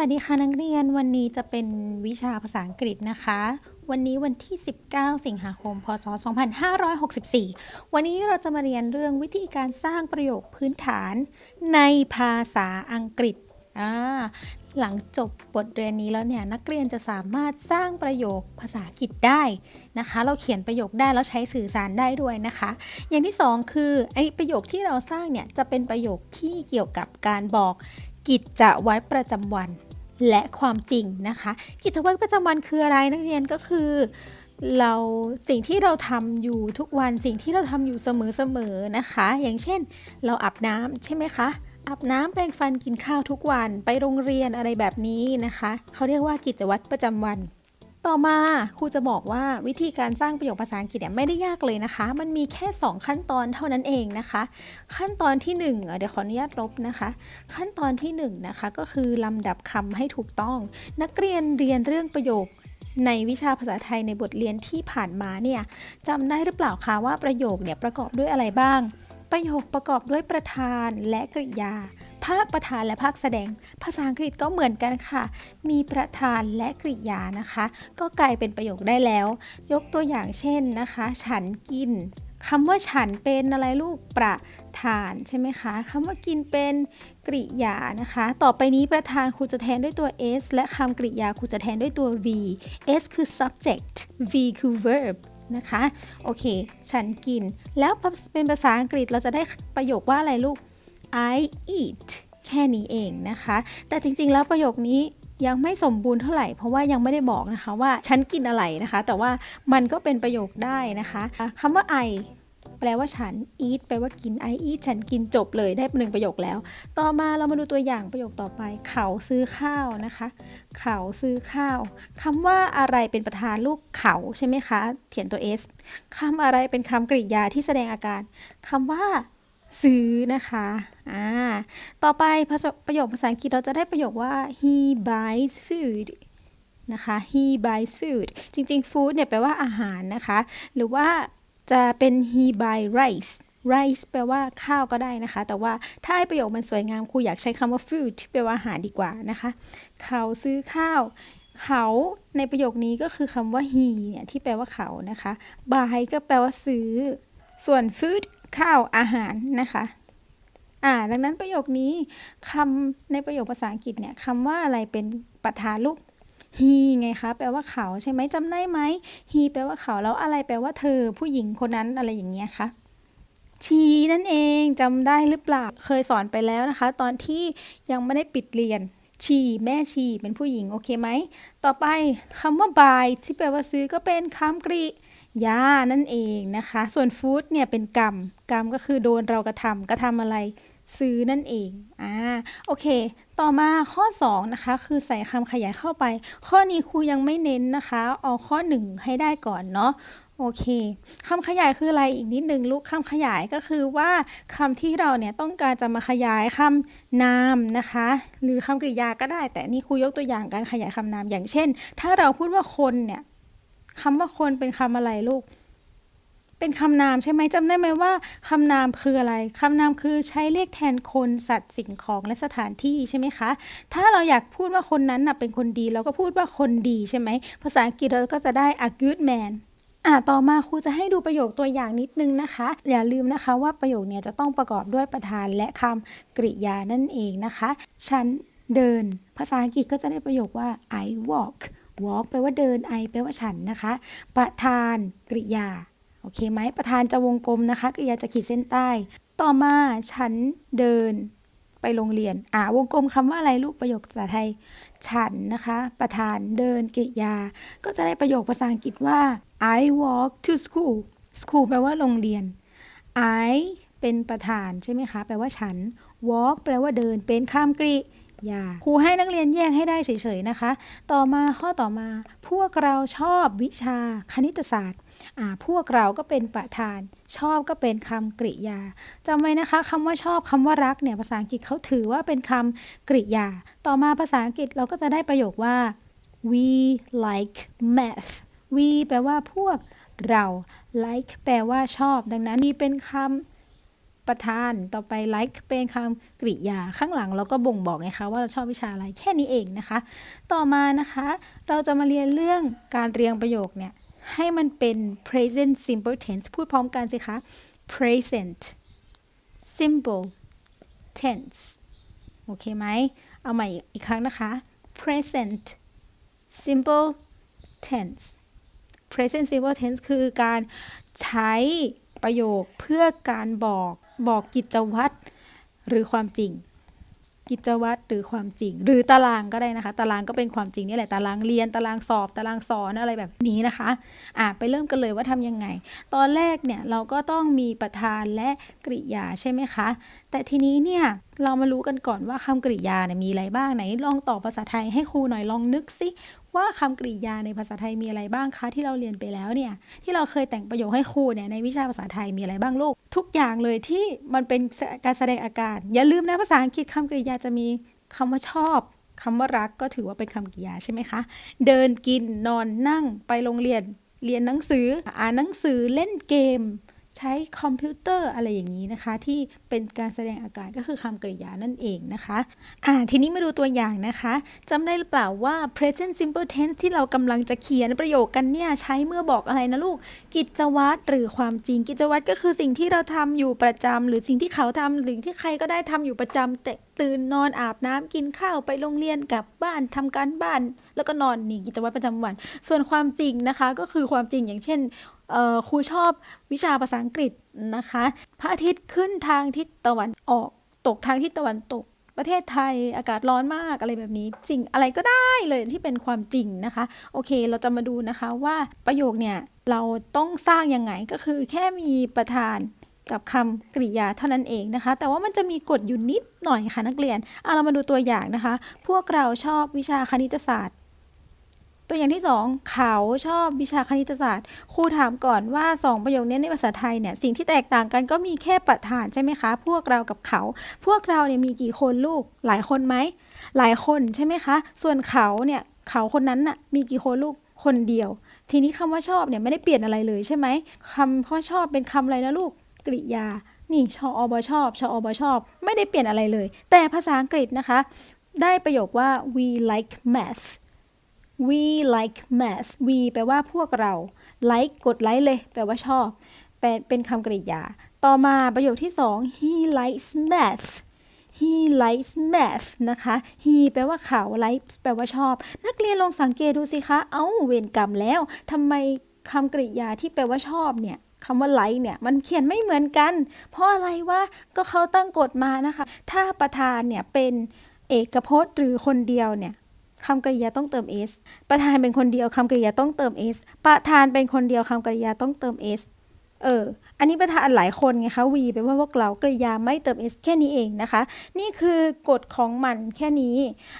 วัสดีค่ะนักเรียนวันนี้จะเป็นวิชาภาษาอังกฤษนะคะ วันนี้วันที่ 19 สิงหาคม พศ 2564 วันนี้เราจะมาเรียนเรื่องวิธีการสร้างประโยคพื้นฐานในภาษาอังกฤษหลังจบบทเรียนนี้แล้วเนี่ยนักเรียนจะสามารถสร้างประโยคภาษาอังกฤษได้นะคะ เราเขียนประโยคได้แล้วใช้สื่อสารได้ด้วยนะคะ อย่างที่สองคือไอ้ประโยคที่เราสร้างเนี่ยจะเป็นประโยคที่เกี่ยวกับการบอก กิจวัตรประจำวันและความจริงนะคะ กิจวัตรประจำวันคืออะไรนักเรียนก็คือ เราสิ่งที่เราทำอยู่ทุกวันสิ่งที่เราทำอยู่เสมอๆนะคะ อย่างเช่น เราอาบน้ำใช่ไหมคะอาบน้ำแปรงฟันกินข้าวทุกวันไปโรงเรียนอะไรแบบนี้นะคะ เขาเรียกว่ากิจวัตรประจำวัน ต่อมาครูจะบอกว่าวิธีการสร้างประโยคภาษาอังกฤษเนี่ยไม่ได้ยากเลยนะคะ มันมีแค่ 2 ขั้นตอนเท่านั้นเองนะคะ ขั้นตอนที่1อะเดี๋ยวขออนุญาตลบนะคะ ขั้นตอนที่1นงนะคะก็คือลำดับคำให้ถูกต้อง นักเรียนเรียนเรื่องประโยคในวิชาภาษาไทยในบทเรียนที่ผ่านมาเนี่ยจำได้หรือเปล่าคะว่าประโยคเนี่ยประกอบด้วยอะไรบ้าง ประโยคประกอบด้วยประธานและกริยา ภาคประธานและภาคแสดง ภาษาอังกฤษก็เหมือนกันค่ะ มีประธานและกริยานะคะ ก็กลายเป็นประโยคได้แล้ว ยกตัวอย่างเช่นนะคะ ฉันกินคำว่าฉันเป็นอะไรลูกประธานใช่ไหมคะคำว่ากินเป็นกริยานะคะ ต่อไปนี้ประธานครูจะแทนด้วยตัว s และคำกริยาครูจะแทนด้วยตัว v s คือ subject v คือ verb นะคะ โอเค ฉันกิน แล้วเป็นภาษาอังกฤษเราจะได้ประโยคว่าอะไรลูก I eat แค่นี้เองนะคะ แต่จริงๆ แล้วประโยคนี้ยังไม่สมบูรณ์เท่าไหร่เพราะว่ายังไม่ได้บอกนะคะว่าฉันกินอะไรนะคะ แต่ว่ามันก็เป็นประโยคได้นะคะคำว่า I แปลว่าฉัน eat แปลว่ากิน I eat ฉันกินจบเลยได้หนึ่งประโยคแล้ว ต่อมาเรามาดูตัวอย่างประโยคต่อไป เขาซื้อข้าวนะคะ เขาซื้อข้าวคำว่าอะไรเป็นประธานลูกเขาใช่ไหมคะ เขียนตัว s คำอะไรเป็นคำกริยาที่แสดงอาการคำว่า ซื้อนะคะอ่าต่อไปประโยคภาษาอังกฤษเราจะได้ประโยคว่า he buys food นะคะ he buys food จริงๆ food เนี่ยแปลว่าอาหารนะคะ หรือว่าจะเป็น he buy rice rice แปลว่าข้าวก็ได้นะคะ แต่ว่าถ้าให้ประโยคมันสวยงามครูอยากใช้คำว่า food ที่แปลว่าอาหารดีกว่านะคะ เขาซื้อข้าว เขาในประโยคนี้ก็คือคำว่า he เนี่ยที่แปลว่าเขานะคะ buy ก็แปลว่าซื้อ ส่วน food ข้าวอาหารนะคะอ่าดังนั้นประโยคนี้คำในประโยคภาษาอังกฤษเนี่ยคำว่าอะไรเป็นประธานลูก he ไงคะ แปลว่าเขาใช่ไหมจำได้ไหม he แปลว่าเขาแล้วอะไรแปลว่าเธอผู้หญิงคนนั้นอะไรอย่างเงี้ยคะ she นั่นเองจำได้หรือเปล่า เคยสอนไปแล้วนะคะ ตอนที่ยังไม่ได้ปิดเรียน she แม่ she เป็นผู้หญิงโอเคไหม ต่อไปคำว่า buy ที่แปลว่าซื้อก็เป็นคำกริ ยานั่นเองนะคะ ส่วน food เนี่ยเป็นกรรม กรรมก็คือโดนเรากระทำกระทำอะไรซื้อนั่นเอง อ่า โอเค ต่อมาข้อ 2 นะคะ คือใส่คำขยายเข้าไป ข้อนี้ครูยังไม่เน้นนะคะ เอาข้อ 1 ให้ได้ก่อนเนาะ โอเคคำขยายคืออะไรอีกนิดหนึ่งลูกคำขยายก็คือว่าคำที่เราเนี่ยต้องการจะมาขยายคำนามนะคะ หรือคำกริยาก็ได้ แต่นี่ครูยกตัวอย่างการขยายคำนาม อย่างเช่น ถ้าเราพูดว่าคนเนี่ย คำว่าคนเป็นคำอะไรลูก เป็นคำนามใช่ไหมจำได้ไหมว่าคำนามคืออะไรคำนามคือใช้เรียกแทนคนสัตว์สิ่งของและสถานที่ใช่ไหมคะ ถ้าเราอยากพูดว่าคนนั้นนะเป็นคนดีเราก็พูดว่าคนดีใช่ไหมภาษาอังกฤษเราก็จะได้ a good man อ่าต่อมาครูจะให้ดูประโยคตัวอย่างนิดนึงนะคะ อย่าลืมนะคะว่าประโยคเนี้ยจะต้องประกอบด้วยประธานและคำกริยานั่นเองนะคะ ฉันเดิน ภาษาอังกฤษก็จะได้ประโยคว่า I walk walk แปลว่าเดิน I แปลว่าฉันนะคะ ประธานกริยา โอเคไหม ประธานจะวงกลมนะคะ กริยาจะขีดเส้นใต้ ต่อมาฉันเดินไปโรงเรียน อ่าวงกลมคำว่าอะไรลูกประโยคภาษาไทย ฉันนะคะ ประธานเดินกริยา ก็จะได้ประโยคภาษาอังกฤษว่า I walk to school school แปลว่าโรงเรียน I เป็นประธานใช่ไหมคะ แปลว่าฉัน walk แปลว่าเดิน เป็นคำกริ ยาครูให้นักเรียนแยกให้ได้เฉยๆนะคะ ต่อมาข้อต่อมา พวกเราชอบวิชาคณิตศาสตร์พวกเราก็เป็นประธาน ชอบก็เป็นคำกริยาจำไว้นะคะคำว่าชอบคำว่ารักเนี่ยภาษาอังกฤษเขาถือว่าเป็นคำกริยา ต่อมาภาษาอังกฤษเราก็จะได้ประโยคว่า we like math we แปลว่าพวกเรา like แปลว่าชอบ ดังนั้นนี่เป็นคำ ประธานต่อไป like เป็นคำกริยาข้างหลังเราก็บ่งบอกไงคะว่าเราชอบวิชาอะไรแค่นี้เองนะคะ ต่อมานะคะ เราจะมาเรียนเรื่องการเรียงประโยคเนี่ย ให้มันเป็น present simple tense พูดพร้อมกันสิคะ present simple tense โอเคไหม เอาใหม่อีกครั้งนะคะ present simple tense present simple tense คือการใช้ประโยคเพื่อการบอก บอกกิจวัตรหรือความจริง กิจวัตรหรือความจริง หรือตารางก็ได้นะคะ ตารางก็เป็นความจริงนี่แหละตารางเรียนตารางสอบ ตารางสอนอะไรแบบนี้นะคะอะไปเริ่มกันเลยว่าทำยังไง ตอนแรกเนี่ยเราก็ต้องมีประธานและกริยาใช่ไหมคะ แต่ทีนี้เนี่ยเรามารู้กันก่อนว่าคำกริยาเนี่ยมีอะไรบ้างไหน ลองตอบภาษาไทยให้ครูหน่อยลองนึกสิ ว่าคำกริยาในภาษาไทยมีอะไรบ้างคะ ที่เราเรียนไปแล้วเนี่ย ที่เราเคยแต่งประโยคให้ครูเนี่ยในวิชาภาษาไทยมีอะไรบ้างลูก ทุกอย่างเลยที่มันเป็นการแสดงอาการ อย่าลืมนะภาษาอังกฤษคำกริยาจะมีคำว่าชอบคำว่ารักก็ถือว่าเป็นคำกริยาใช่ไหมคะ เดินกินนอนนั่งไปโรงเรียนเรียนหนังสือ อ่านหนังสือเล่นเกม ใช้คอมพิวเตอร์อะไรอย่างนี้นะคะ ที่เป็นการแสดงอาการก็คือคำกริยานั่นเองนะคะอ่าทีนี้มาดูตัวอย่างนะคะจำได้หรือเปล่าว่า present simple tense ที่เรากำลังจะเขียนประโยคกันเนี่ยใช้เมื่อบอกอะไรนะลูก กิจวัตรหรือความจริง กิจวัตรก็คือสิ่งที่เราทำอยู่ประจำหรือสิ่งที่เขาทำหรือที่ใครก็ได้ทำอยู่ประจำแต่ตื่นนอนอาบน้ำกินข้าวไปโรงเรียนกลับบ้านทำการบ้าน แล้วก็นอนนี่กิจวัตรประจำวัน ส่วนความจริงนะคะก็คือความจริงอย่างเช่นครูชอบวิชาภาษาอังกฤษนะคะ พระอาทิตย์ขึ้นทางทิศตะวันออกตกทางทิศตะวันตกประเทศไทยอากาศร้อนมากอะไรแบบนี้สิ่งอะไรก็ได้เลยที่เป็นความจริงนะคะ โอเคเราจะมาดูนะคะว่าประโยคเนี่ยเราต้องสร้างยังไงก็คือแค่มีประธาน กับคำกริยาเท่านั้นเองนะคะ แต่ว่ามันจะมีกฎอยู่นิดหน่อยค่ะนักเรียนเอาเรามาดูตัวอย่างนะคะ พวกเราชอบวิชาคณิตศาสตร์ตัวอย่างที่ 2 เขาชอบวิชาคณิตศาสตร์ครูถามก่อนว่า 2 ประโยคนี้ในภาษาไทยเนี่ยสิ่งที่แตกต่างกันก็มีแค่ประธานใช่ไหมคะ พวกเรากับเขา พวกเราเนี่ยมีกี่คนลูกหลายคนไหมหลายคนใช่ไหมคะ ส่วนเขาเนี่ยเขาคนนั้นน่ะมีกี่คนลูกคนเดียว ทีนี้คำว่าชอบเนี่ยไม่ได้เปลี่ยนอะไรเลยใช่ไหมคำว่าชอบเป็นคำอะไรนะลูก กริยา นี่ชออบชอบชออบชอบ ไม่ได้เปลี่ยนอะไรเลย แต่ภาษาอังกฤษนะคะ ได้ประโยคว่า we like math we like math we แปลว่าพวกเรา like กดไลค์เลย แปลว่าชอบ เป็นเป็นคำกริยา ต่อมาประโยคที่สอง he likes math he likes math นะคะ he แปลว่าเขา likes แปลว่าชอบ นักเรียนลองสังเกตดูสิคะ เอ้า เวรกรรมแล้ว ทำไมคำกริยาที่แปลว่าชอบเนี่ย คำว่า like เนี่ยมันเขียนไม่เหมือนกัน เพราะอะไรวะก็เขาตั้งกฎมานะคะ ถ้าประธานเนี่ยเป็นเอกพจน์หรือคนเดียวเนี่ยคำกริยาต้องเติม s ประธานเป็นคนเดียวคำกริยาต้องเติม s ประธานเป็นคนเดียวคำกริยาต้องเติม s เออ อันนี้ประธานหลายคนไงคะวีแปลว่าพวกเรากริยาไม่เติม s แค่นี้เองนะคะ นี่คือกฎของมันแค่นี้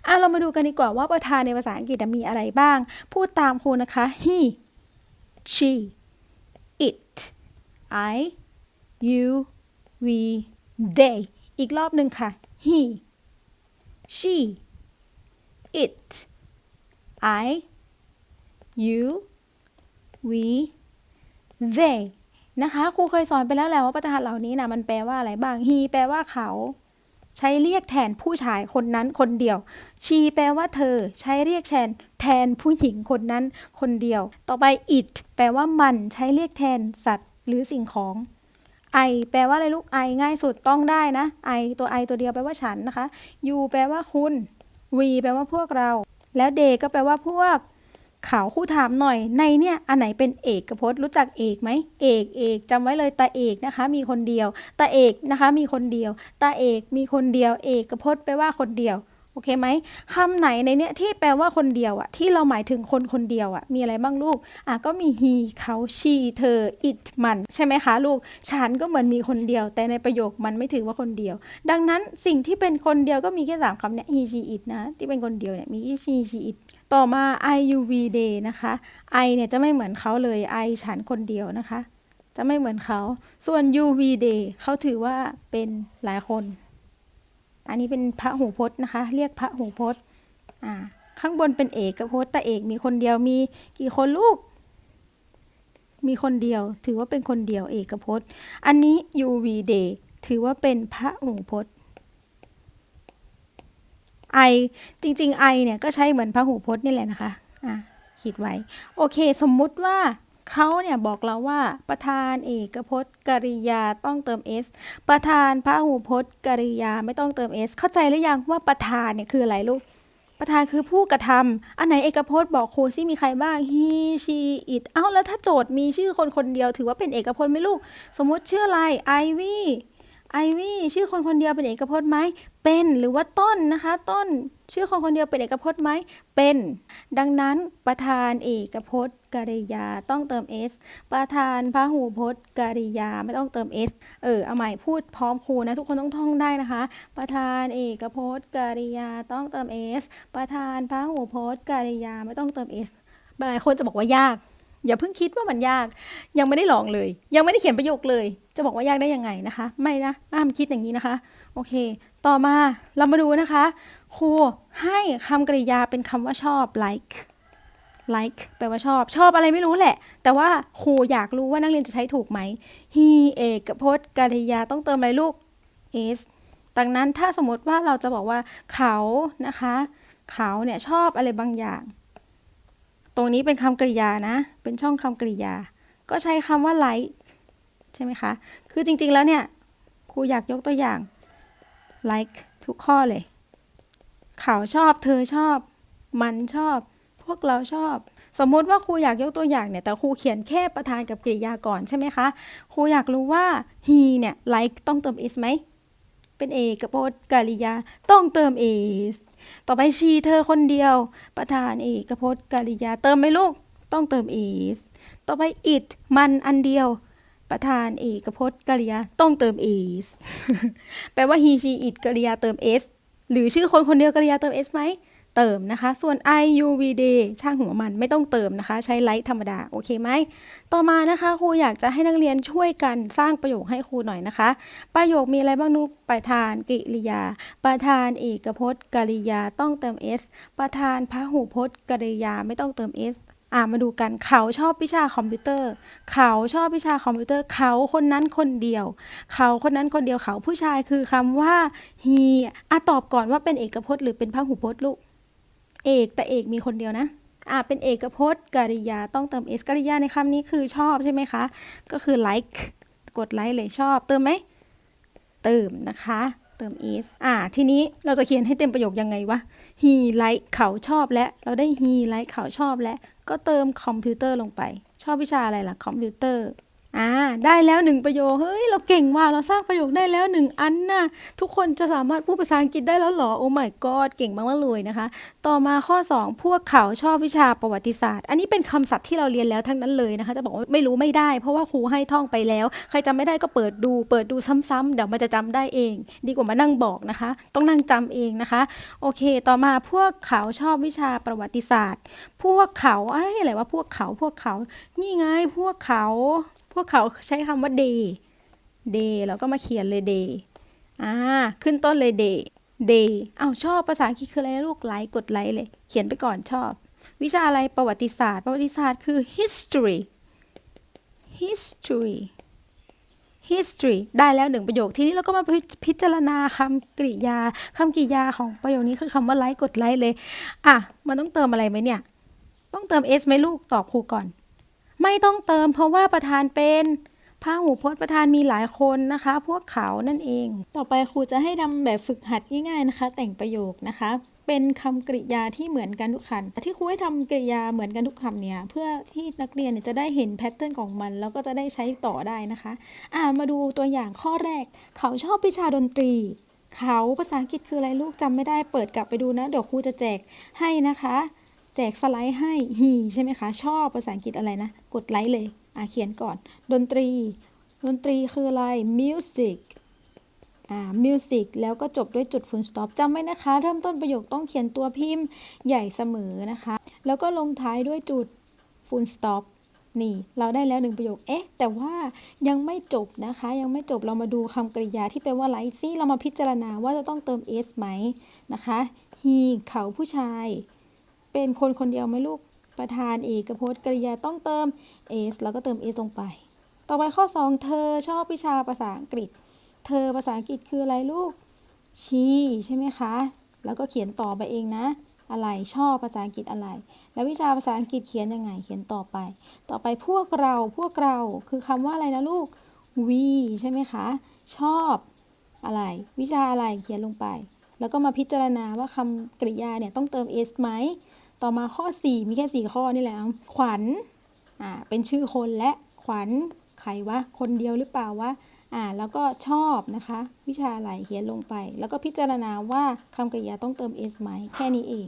อะเรามาดูกันดีกว่าว่าประธานในภาษาอังกฤษมีอะไรบ้าง พูดตามครูนะคะ he she it I you we they อีกรอบหนึ่งค่ะ he she it I you we they นะคะครูเคยสอนไปแล้วแหละว่าประธานเหล่านี้นะมันแปลว่าอะไรบ้าง he แปลว่าเขา ใช้เรียกแทนผู้ชายคนนั้นคนเดียว she แปลว่าเธอ ใช้เรียกแทนแทนผู้หญิงคนนั้นคนเดียว ต่อไป it แปลว่ามันใช้เรียกแทนสัตว์ หรือสิ่งของ I แปลว่าอะไรลูก I ง่ายสุดต้องได้นะ I ตัว I ตัวเดียวแปลว่าฉันนะคะ you แปลว่าคุณ we แปลว่าพวกเรา แล้ว they ก็แปลว่าพวก ขาวคู่ถามหน่อย ในเนี่ยอันไหนเป็นเอกพจน์รู้จักเอกไหมเอกเอกจำไว้เลยตาเอกนะคะ มีคนเดียวตาเอกนะคะ มีคนเดียวตาเอกมีคนเดียว เอกพจน์แปลว่าคนเดียว โอเคไหมคำไหนในเนี้ยที่แปลว่าคนเดียวอะที่เราหมายถึงคนคนเดียวอะมีอะไรบ้างลูกอะก็มี he เขา she เธอ it มัน ใช่ไหมคะลูก ฉันก็เหมือนมีคนเดียว แต่ในประโยคมันไม่ถือว่าคนเดียว ดังนั้นสิ่งที่เป็นคนเดียวก็มีแค่สามคำเนี่ย he she it นะ ที่เป็นคนเดียวเนี่ยมี he she it ต่อมา I U V day นะคะ I เนี่ยจะไม่เหมือนเขาเลย I ฉันคนเดียวนะคะ จะไม่เหมือนเขา ส่วน U V day เขาถือว่าเป็นหลายคน อันนี้เป็นพระหูพจน์นะคะ เรียกพระหูพจน์อ่าข้างบนเป็นเอกพจน์แต่เอกมีคนเดียวมีกี่คนลูก มีคนเดียว ถือว่าเป็นคนเดียวเอกพจน์ อันนี้ UV day ถือว่าเป็นพระหูพจน์ไอจริงๆไอเนี่ยก็ใช้เหมือนพระหูพจน์นี่แหละนะคะอะคิดไว้ โอเค สมมุติว่า เขาเนี่ยบอกเราว่าประธานเอกพจน์กริยาต้องเติม s ประธานพหูพจน์กริยาไม่ต้องเติม s เข้าใจหรือยังว่าประธานเนี่ยคืออะไรลูก ประธานคือผู้กระทำอันไหนเอกพจน์บอกโครูซิมีใครบ้าง he she it เอ้าแล้วถ้าโจทย์มีชื่อคนคนเดียวถือว่าเป็นเอกพจน์ไหมลูก สมมุติชื่ออะไร ivy ไอวี่ชื่อคนคนเดียวเป็นเอกพจน์ไหมเป็นหรือว่าต้นนะคะ ต้นชื่อคนคนเดียวเป็นเอกพจน์ไหมเป็น ดังนั้นประธานเอกพจน์ กริยาต้องเติม s ประธานพหูพจน์กริยาไม่ต้องเติม s เออเอาใหม่พูดพร้อมครูนะทุกคนต้องท่องได้นะคะ ประธานเอกพจน์กริยาต้องเติม s ประธานพหูพจน์กริยาไม่ต้องเติม s หลายคนจะบอกว่ายากอย่าเพิ่งคิดว่ามันยาก ยังไม่ได้ลองเลย ยังไม่ได้เขียนประโยคเลย จะบอกว่ายากได้ยังไงนะคะ ไม่นะอ้ามคิดอย่างนี้นะคะ โอเค ต่อมาเรามาดูนะคะ ครูให้คำกริยาเป็นคำว่าชอบ like like แปลว่าชอบ ชอบอะไรไม่รู้แหละ แต่ว่าครูอยากรู้ว่านักเรียนจะใช้ถูกไหม he เอกพจน์กริยาต้องเติมอะไรลูก s ดังนั้นถ้าสมมติว่าเราจะบอกว่าเขานะคะ เขาเนี่ยชอบอะไรบางอย่าง ตรงนี้เป็นคำกริยานะ เป็นช่องคำกริยา ก็ใช้คำว่า like ใช่ไหมคะ คือจริงๆแล้วเนี่ยครูอยากยกตัวอย่าง like ทุกข้อเลย เขาชอบ เธอชอบ มันชอบ พวกเราชอบ สมมุติว่าครูอยากยกตัวอย่างเนี่ย แต่ครูเขียนแค่ประธานกับกริยาก่อนใช่ไหมคะ ครูอยากรู้ว่า he เนี่ย like ต้องเติม s ไหม เป็นเอกพจน์กริยาต้องเติม s ต่อไป she เธอคนเดียว ประธานเอกพจน์กริยาเติมไหมลูก ต้องเติม s ต่อไป it มันอันเดียวประธานเอกพจน์กริยาต้องเติม s แปลว่า he she it กริยาเติม s หรือชื่อคนคนเดียวกริยาเติม s ไหม เติมนะคะ ส่วน i u v d ช่างหัวมันไม่ต้องเติมนะคะ ใช้ไลท์ธรรมดา โอเคไหม ต่อมานะคะครูอยากจะให้นักเรียนช่วยกันสร้างประโยคให้ครูหน่อยนะคะ ประโยคมีอะไรบ้างนุกประธานกริยา ประธานเอกพจน์กริยาต้องเติม s ประธานพหูพจน์กริยาไม่ต้องเติม s อ่ามาดูกันเขาชอบวิชาคอมพิวเตอร์ เขาชอบวิชาคอมพิวเตอร์ เขาคนนั้นคนเดียว เขาคนนั้นคนเดียวเขาผู้ชายคือคำว่า he อะตอบก่อนว่าเป็นเอกพจน์หรือเป็นพหูพจน์ลูก เอกแต่เอกมีคนเดียวนะอ่าเป็นเอกพจน์กริยาต้องเติม s กริยาในคำนี้คือชอบใช่ไหมคะ ก็คือ like กดไลค์เลยชอบ เติมไหม เติมนะคะ เติม is อ่า ทีนี้เราจะเขียนให้เต็มประโยคยังไงวะ he like เขาชอบและ เราได้ he like เขาชอบและ ก็เติมคอมพิวเตอร์ลงไป ชอบวิชาอะไรล่ะ คอมพิวเตอร์ อ่าได้แล้วหนึ่งประโยคเฮ้ยเราเก่งว่ะเราสร้างประโยคได้แล้วหนึ่งอันน่ะทุกคนจะสามารถพูดภาษาอังกฤษได้แล้วหรอโอ้ my god เก่งมากๆเลยนะคะ ต่อมาข้อ 2 พวกเขาชอบวิชาประวัติศาสตร์ อันนี้เป็นคำศัพท์ที่เราเรียนแล้วทั้งนั้นเลยนะคะ จะบอกว่าไม่รู้ไม่ได้ เพราะว่าครูให้ท่องไปแล้ว ใครจำไม่ได้ก็เปิดดู เปิดดูซ้ำๆเดี๋ยวมันจะจำได้เอง ดีกว่ามานั่งบอกนะคะ ต้องนั่งจำเองนะคะโอเค ต่อมาพวกเขาชอบวิชาประวัติศาสตร์ พวกเขาไอ้ยอะไรว่าพวกเขาพวกเขา นี่ไงพวกเขา พวกเขาใช้คำว่า day day แล้วก็มาเขียนเลย day อ่า ขึ้นต้นเลย day day อ้าวชอบภาษาอังกฤษคืออะไรลูกไลค์กดไลค์เลย เขียนไปก่อนชอบ วิชาอะไรประวัติศาสตร์ ประวัติศาสตร์คือ history history history ได้แล้วหนึ่งประโยค ทีนี้เราก็มาพิพิจารณาคำกริยาคำกริยาของประโยคนี้คือคำว่าไลค์กดไลค์เลย อะ มันต้องเติมอะไรไหมเนี่ย ต้องเติม s ไหมลูก ตอบครูก่อน ไม่ต้องเติมเพราะว่าประธานเป็นพหูพจน์ประธานมีหลายคนนะคะ พวกเขานั่นเอง ต่อไปครูจะให้ทำแบบฝึกหัดง่ายๆนะคะ แต่งประโยคนะคะ เป็นคำกริยาที่เหมือนกันทุกคำที่ครูให้ทำกริยาเหมือนกันทุกคำเนี่ยเพื่อที่นักเรียนจะได้เห็นแพทเทิร์นของมัน แล้วก็จะได้ใช้ต่อได้นะคะ อ่ามาดูตัวอย่างข้อแรก เขาชอบวิชาดนตรี เขาภาษาอังกฤษคืออะไรลูกจำไม่ได้เปิดกลับไปดูนะ เดี๋ยวครูจะแจกให้นะคะ แจกสไลด์ให้ he ใช่ไหมคะ ชอบภาษาอังกฤษอะไรนะ กดไลค์เลยอะเขียนก่อน ดนตรี ดนตรีคืออะไร music อ่า music แล้วก็จบด้วยจุด full stop จำไว้นะคะ เริ่มต้นประโยคต้องเขียนตัวพิมพ์ใหญ่เสมอนะคะ แล้วก็ลงท้ายด้วยจุด full stop นี่ เราได้แล้วหนึ่งประโยค เอ๊ะ แต่ว่ายังไม่จบนะคะ ยังไม่จบ เรามาดูคำกริยาที่แปลว่าไลซี่ เรามาพิจารณาว่าจะต้องเติม s ไหมนะคะ he เขาผู้ชาย เป็นคนคนเดียวไหมลูกประธานเอกพจน์กริยาต้องเติม s แล้วก็เติม s ลงไป ต่อไปข้อ 2 เธอชอบวิชาภาษาอังกฤษ เธอภาษาอังกฤษคืออะไรลูก she ใช่ไหมคะ แล้วก็เขียนต่อไปเองนะ อะไรชอบภาษาอังกฤษอะไร แล้ววิชาภาษาอังกฤษเขียนยังไง เขียนต่อไป ต่อไปพวกเราพวกเราคือคำว่าอะไรนะลูก we ใช่ไหมคะ ชอบอะไร วิชาอะไรเขียนลงไป แล้วก็มาพิจารณาว่าคำกริยาเนี่ยต้องเติม s ไหม ต่อมาข้อ 4 มีแค่ 4 ข้อนี่แหละขวัญอ่าเป็นชื่อคนและขวัญใครวะคนเดียวหรือเปล่าวะอ่าแล้วก็ชอบนะคะ วิชาอะไรเขียนลงไป แล้วก็พิจารณาว่าคำกริยาต้องเติม s ไหมแค่นี้เอง